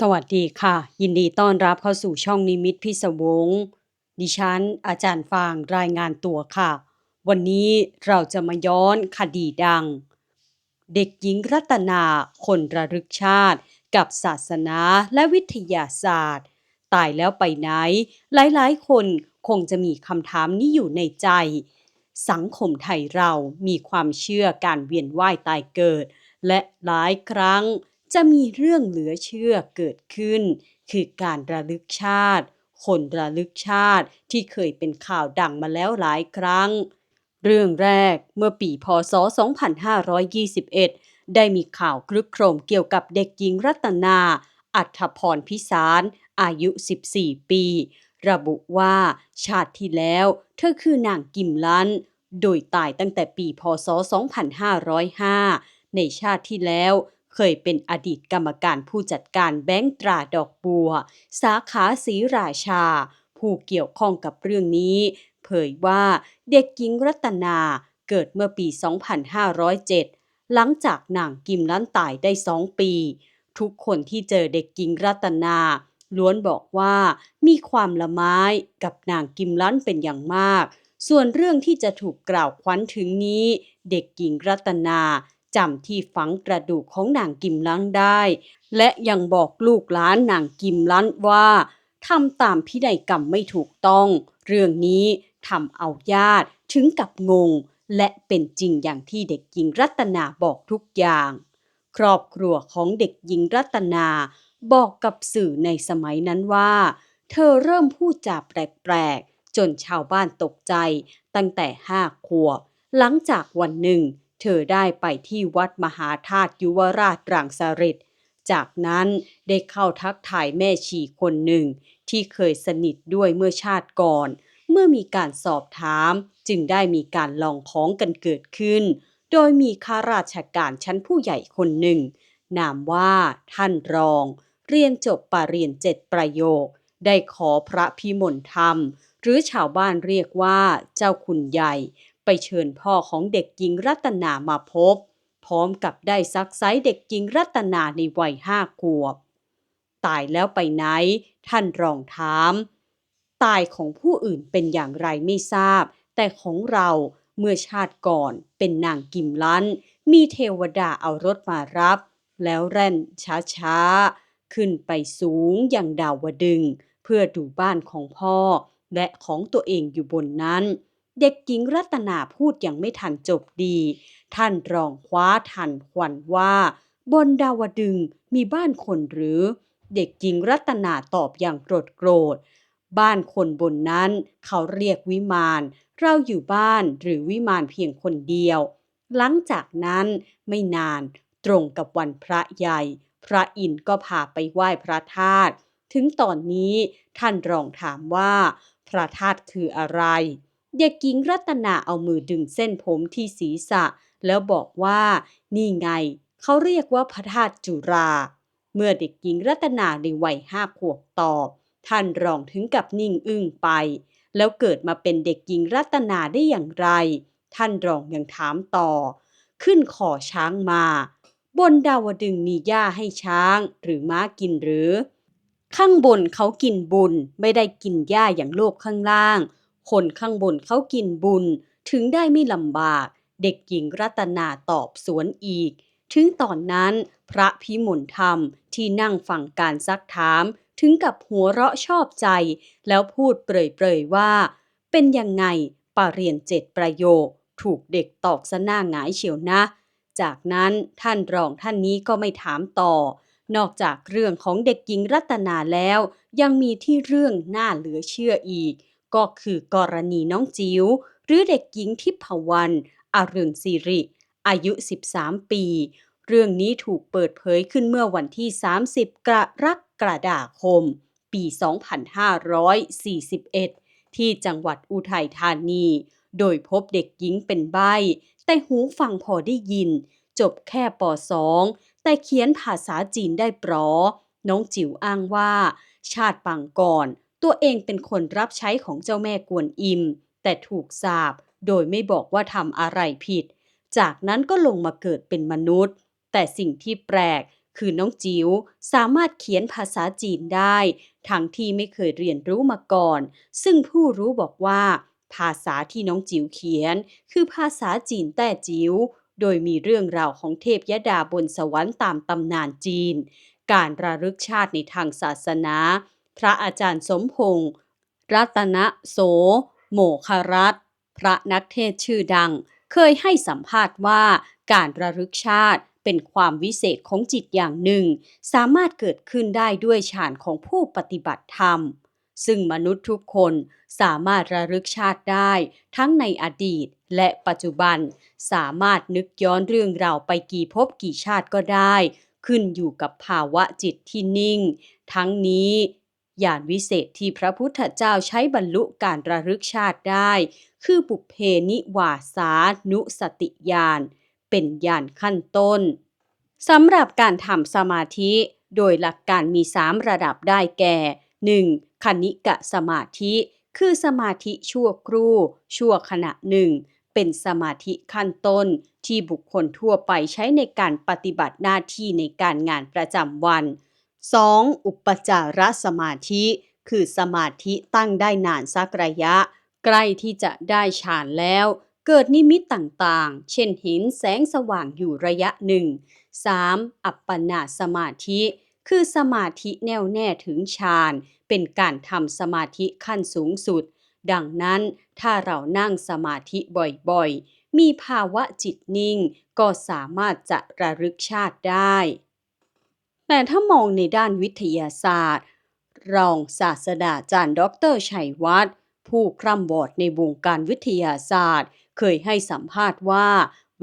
สวัสดีค่ะ ยินดีต้อนรับเข้าสู่ช่องนิมิตพิศวง ดิฉัน อาจารย์ฟางรายงานตัวค่ะ วันนี้เราจะมาย้อนคดีดัง เด็กหญิงรัตนาคนระลึกชาติ กับศาสนาและวิทยาศาสตร์ ตายแล้วไปไหน หลายๆ คนคงจะมีคำถามนี้อยู่ในใจ สังคมไทยเรามีความเชื่อการเวียนว่ายตายเกิด และหลายครั้ง จะมีเรื่องเหลือเชื่อเกิดขึ้น คือการระลึกชาติ คนระลึกชาติที่เคยเป็นข่าวดังมาแล้วหลายครั้ง เรื่องแรกเมื่อปีพศ 2521 ได้มีข่าวคลึกโครมเกี่ยวกับเด็กหญิงรัตนา อัฐพรพิสาร อายุ 14 ปี ระบุว่าชาติที่แล้วเธอคือนางกิมลันโดยตายตั้งแต่ปีพศ 2505 ในชาติที่แล้ว เคยเป็นอดีตกรรมการผู้จัดการแบงก์ตราดอกบัว สาขาศรีราชา ผู้เกี่ยวข้องกับเรื่องนี้ เผยว่าเด็กหญิงรัตนาเกิดเมื่อปี 2507 หลังจากนางกิมลันตายได้สองปี ทุกคนที่เจอเด็กหญิงรัตนาล้วนบอกว่ามีความละไม้กับนางกิมลันเป็นอย่างมาก ส่วนเรื่องที่จะถูกกล่าวขวัญถึงนี้ เด็กหญิงรัตนา จำที่ฝังกระดูกของนางกิมลันได้ และยังบอกลูกหลานนางกิมลันว่าทำตามพินัยกรรมไม่ถูกต้อง เรื่องนี้ทำเอาญาติถึงกับงง และเป็นจริงอย่างที่เด็กหญิงรัตนาบอกทุกอย่าง ครอบครัวของเด็กหญิงรัตนาบอกกับสื่อในสมัยนั้นว่า เธอเริ่มพูดจาแปลกๆ จนชาวบ้านตกใจตั้งแต่ห้าขวบ หลังจากวันหนึ่ง เธอได้ไปที่วัดมหาธาตุยุวราชรังสฤษจากนั้นได้เข้าทักทายแม่ชีคนหนึ่ง ที่เคยสนิทด้วยเมื่อชาติก่อน เมื่อมีการสอบถาม จึงได้มีการลองของกันเกิดขึ้น โดยมีข้าราชการชั้นผู้ใหญ่คนหนึ่ง นามว่าท่านรอง เรียนจบปรริญญาเจ็ดประโยค ได้ขอพระพิมลธรรม หรือชาวบ้านเรียกว่าเจ้าคุณใหญ่ ไปเชิญพ่อของเด็กหญิงรัตนามาพบ พร้อมกับได้ซักไซเด็กหญิงรัตนาในวัยห้าขวบ ตายแล้วไปไหน ท่านรองถาม ตายของผู้อื่นเป็นอย่างไรไม่ทราบ แต่ของเราเมื่อชาติก่อนเป็นนางกิมลัน มีเทวดาเอารถมารับ แล้วแร่นช้าๆ ขึ้นไปสูงอย่างดาวดึง เพื่อดูบ้านของพ่อ และของตัวเองอยู่บนนั้น เด็กหญิงรัตนาพูดอย่างไม่ทันจบดี ท่านรองคว้าทันควันว่า บนดาวดึงมีบ้านคนหรือ เด็กหญิงรัตนาตอบอย่างโกรธโกรธ บ้านคนบนนั้นเขาเรียกวิมาน เราอยู่บ้านหรือวิมานเพียงคนเดียว หลังจากนั้นไม่นานตรงกับวันพระใหญ่ พระอินทร์ก็พาไปไหว้พระธาตุ ถึงตอนนี้ท่านรองถามว่า พระธาตุคืออะไร เด็กหญิงรัตนาเอามือดึงเส้นผมที่ศีรษะ แล้วบอกว่า นี่ไง เขาเรียกว่าพระธาตุจุรา เมื่อเด็กหญิงรัตนาในวัยห้าขวบตอบ ท่านรองถึงกับนิ่งอึ้งไป แล้วเกิดมาเป็นเด็กหญิงรัตนาได้อย่างไร ท่านรองยังถามต่อ ขึ้นขอช้างมา บนดาวดึงมีหญ้าให้ช้างหรือม้ากินหรือ ข้างบนเขากินบุญไม่ได้กินหญ้าอย่างโลกข้างล่าง คนข้างบนเขากินบุญ ถึงได้ไม่ลำบาก เด็กหญิงรัตนาตอบสวนอีก ถึงตอนนั้นพระพิมลธรรมที่นั่งฟังการซักถาม ถึงกับหัวเราะชอบใจ แล้วพูดเปรยๆว่า เป็นยังไงปาเรียนเจ็ดประโยค ถูกเด็กตอกซะหน้าหงายเฉียวนะ จากนั้นท่านรองท่านนี้ก็ไม่ถามต่อ นอกจากเรื่องของเด็กหญิงรัตนาแล้ว ยังมีที่เรื่องน่าเหลือเชื่ออีก ก็คือกรณีน้องจิ๋วหรือเด็กหญิงทิพวรรณอรุณสิริ อายุ 13 ปี เรื่องนี้ถูกเปิดเผยขึ้นเมื่อวันที่ 30 กรกฎาคม ปี 2541 ที่จังหวัดอุทัยธานี โดยพบเด็กหญิงเป็นใบ แต่หูฟังพอได้ยิน จบแค่ป .2 แต่เขียนภาษาจีนได้ปรอน้องจิ๋วอ้างว่า ชาติปังก่อน ตัวเองเป็นคนรับใช้ของเจ้าแม่กวนอิม แต่ถูกสาปโดยไม่บอกว่าทำอะไรผิด จากนั้นก็ลงมาเกิดเป็นมนุษย์ แต่สิ่งที่แปลกคือน้องจิ๋วสามารถเขียนภาษาจีนได้ ทั้งที่ไม่เคยเรียนรู้มาก่อน ซึ่งผู้รู้บอกว่า ภาษาที่น้องจิ๋วเขียน คือภาษาจีนแต้จิ๋วโดยมีเรื่องราวของเทพยดาบนสวรรค์ตามตำนานจีน การระลึกชาติในทางศาสนา พระอาจารย์สมพงษ์รัตนโส โมครัตพระนักเทศชื่อดัง เคยให้สัมภาษณ์ว่าการระลึกชาติเป็นความวิเศษของจิตอย่างหนึ่ง สามารถเกิดขึ้นได้ด้วยฌานของผู้ปฏิบัติธรรม ซึ่งมนุษย์ทุกคนสามารถระลึกชาติได้ ทั้งในอดีตและปัจจุบัน สามารถนึกย้อนเรื่องราวไปกี่ภพกี่ชาติก็ได้ ขึ้นอยู่กับภาวะจิตที่นิ่ง ทั้งนี้ ญาณวิเศษที่พระพุทธเจ้าใช้บรรลุการระลึกชาติได้ คือปุเพนิวาสานุสติญาณเป็นญาณขั้นต้นสำหรับการทำสมาธิ โดยหลักการมี 3 ระดับได้แก่ 1. คณิกะสมาธิ คือสมาธิชั่วครู่ ชั่วขณะหนึ่ง เป็นสมาธิขั้นต้น ที่บุคคลทั่วไปใช้ในการปฏิบัติหน้าที่ในการงานประจำวัน 2. อุปจารสมาธิ คือสมาธิตั้งได้นานสักระยะ ใกล้ที่จะได้ฌานแล้ว เกิดนิมิตต่างๆ เช่นเห็นแสงสว่างอยู่ระยะหนึ่ง 3. อัปปนาสมาธิ คือสมาธิแน่วแน่ถึงฌาน เป็นการทำสมาธิขั้นสูงสุด ดังนั้นถ้าเรานั่งสมาธิบ่อยๆ มีภาวะจิตนิ่ง ก็สามารถจะระลึกชาติได้ แต่ถ้ามองในด้านวิทยาศาสตร์ รองศาสตราจารย์ดอกเตอรชัยวัฒน์ผู้คร่ำวอดในวงการวิทยาศาสตร์ เคยให้สัมภาษณ์ว่า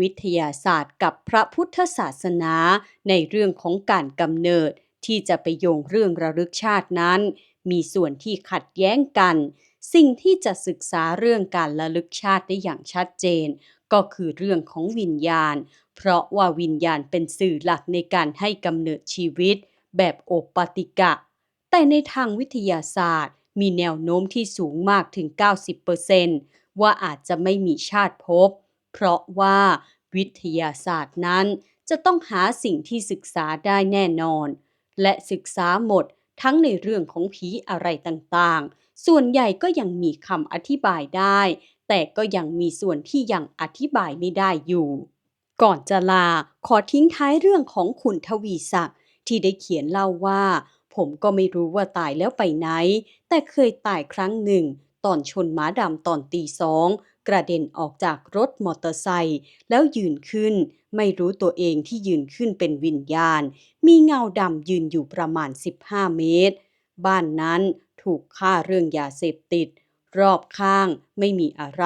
วิทยาศาสตร์กับพระพุทธศาสนาในเรื่องของการกำเนิดที่จะไปโยงเรื่องระลึกชาตินั้น มีส่วนที่ขัดแย้งกัน สิ่งที่จะศึกษาเรื่องการระลึกชาติได้อย่างชัดเจน ก็คือเรื่องของวิญญาณ เพราะว่าวิญญาณเป็นสื่อหลักในการให้กำเนิดชีวิต แบบโอปปติกะ แต่ในทางวิทยาศาสตร์ มีแนวโน้มที่สูงมากถึง 90%ว่าอาจจะไม่มีชาติภพเพราะว่าวิทยาศาสตร์นั้น จะต้องหาสิ่งที่ศึกษาได้แน่นอน และศึกษาหมดทั้งในเรื่องของผีอะไรต่างๆ ส่วนใหญ่ก็ยังมีคำอธิบายได้ แต่ก็ยังมีส่วนที่ยังอธิบายไม่ได้อยู่ ก่อนจะลาขอทิ้งท้ายเรื่องของคุณทวีศักดิ์ที่ได้เขียนเล่าว่า ผมก็ไม่รู้ว่าตายแล้วไปไหน แต่เคยตายครั้งหนึ่ง ตอนชนม้าดำตอนตีสองกระเด็นออกจากรถมอเตอร์ไซค์แล้วยืนขึ้น ไม่รู้ตัวเองที่ยืนขึ้นเป็นวิญญาณ มีเงาดำยืนอยู่ประมาณ 15 เมตร บ้านนั้นถูกฆ่าเรื่องยาเสพติด รอบข้างไม่มีอะไร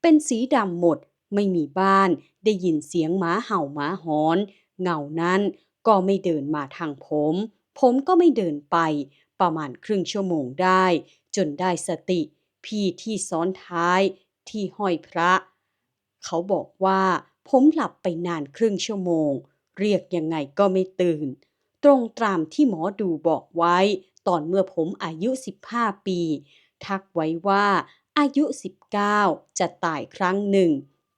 เป็นสีดำหมด ไม่มีบ้าน ได้ยินเสียงหมาเห่าหมาหอน เงานั้นก็ไม่เดินมาทางผม ผมก็ไม่เดินไป ประมาณครึ่งชั่วโมงได้ จนได้สติ พี่ที่ซ้อนท้ายที่ห้อยพระ เขาบอกว่าผมหลับไปนานครึ่งชั่วโมง เรียกยังไงก็ไม่ตื่น ตรงตามที่หมอดูบอกไว้ ตอนเมื่อผมอายุ 15 ปี ทักไว้ว่า อายุ 19 จะตายครั้งหนึ่ง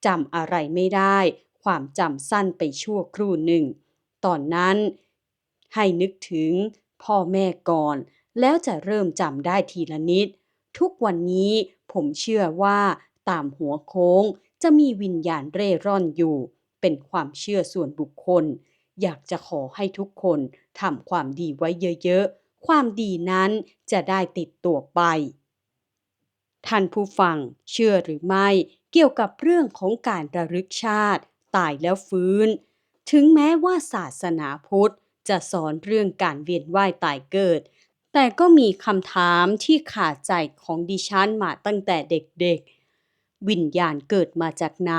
จำอะไรไม่ได้ ความจำสั้นไปชั่วครู่หนึ่ง ตอนนั้น ให้นึกถึงพ่อแม่ก่อน แล้วจะเริ่มจำได้ทีละนิด ทุกวันนี้ผมเชื่อว่าตามหัวโค้งจะมีวิญญาณเร่ร่อนอยู่ เป็นความเชื่อส่วนบุคคล อยากจะขอให้ทุกคนทำความดีไว้เยอะๆ ความดีนั้นจะได้ติดตัวไป ท่านผู้ฟังเชื่อหรือไม่เกี่ยวกับเรื่องของการระลึกชาติ ตายแล้วฟื้น ถึงแม้ว่าศาสนาพุทธ จะสอนเรื่องการเวียนว่ายตายเกิด แต่ก็มีคำถามที่ขาดใจของดิฉันมาตั้งแต่เด็กๆ วิญญาณเกิดมาจากไหน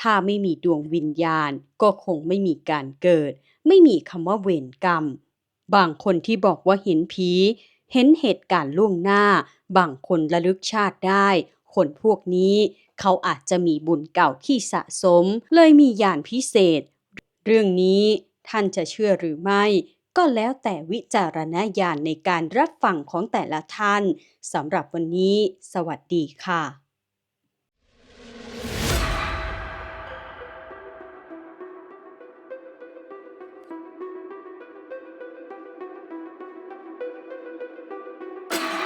ถ้าไม่มีดวงวิญญาณก็คงไม่มีการเกิด ไม่มีคำว่าเวรกรรม บางคนที่บอกว่าเห็นผี เห็นเหตุการณ์ล่วงหน้า บางคนระลึกชาติได้ คนพวกนี้เขาอาจจะมีบุญเก่าที่สะสม เลยมีญาณพิเศษ เรื่องนี้ท่านจะเชื่อหรือไม่ ก็แล้วแต่วิจารณญาณในการรับฟังของแต่ละท่านสำหรับวันนี้ สวัสดีค่ะ